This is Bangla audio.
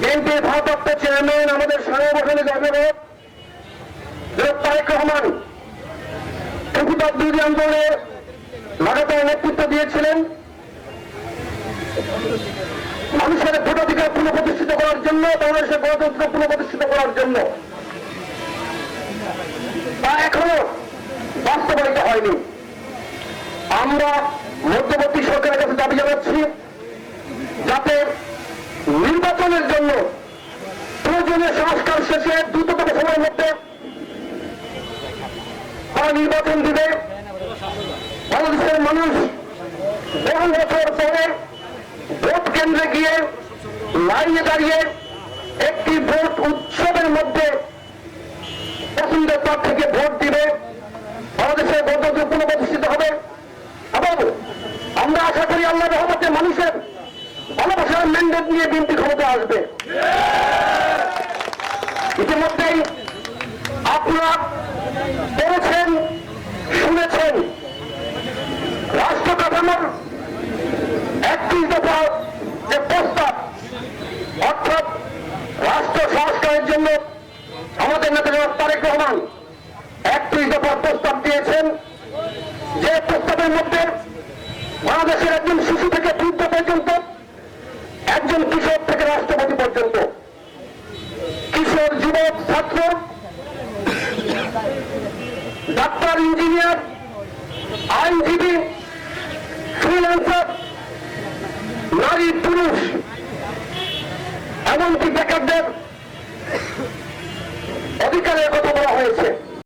বিএনপির ভারপ্রাপ্ত চেয়ারম্যান আমাদের সাংগঠনিক অভিভাবক তারেক রহমান প্রতিবাদ বিরোধী আন্দোলনের লাগাতার নেতৃত্ব দিয়েছিলেন। মানুষের ভোটাধিকার পুনঃপ্রতিষ্ঠিত করার জন্য, বাংলাদেশের গণতন্ত্র পুনঃপ্রতিষ্ঠিত করার জন্য। তা এখনও বাস্তবায়িত হয়নি। আমরা মধ্যবর্তী সরকারের কাছে দাবি জানাচ্ছি শেষে দ্রুততম সময়ের মধ্যে তারা নির্বাচন দিবে। বাংলাদেশের মানুষ বহু বছর পরে ভোট কেন্দ্রে গিয়ে লাইনে দাঁড়িয়ে একটি ভোট উৎসবের মধ্যে পছন্দের থেকে ভোট দিবে। বাংলাদেশের গণতন্ত্র পুনঃপ্রতিষ্ঠিত হবে। এবং আমরা আশা করি আল্লাহ রহমতে মানুষের ভালোবাসার ম্যান্ডেট নিয়ে বিএনপি ক্ষমতা আসবে। ইতিমধ্যেই আপনারা পড়েছেন, শুনেছেন। রাষ্ট্র কাঠামোর একত্রিশ দফা যে প্রস্তাব, অর্থাৎ রাষ্ট্র সংস্কারের জন্য আমাদের নেতা তারেক রহমান একত্রিশ দফার প্রস্তাব দিয়েছেন। যে প্রস্তাবের মধ্যে বাংলাদেশের একজন শিশু থেকে বৃদ্ধ পর্যন্ত একজন কিশোর থেকে রাষ্ট্রপতি পর্যন্ত কিশোর যুবক ছাত্র ডাক্তার ইঞ্জিনিয়ার আইনজীবী ফ্রিল্যান্সার নারী পুরুষ এমনকি বেকারদের অধিকারের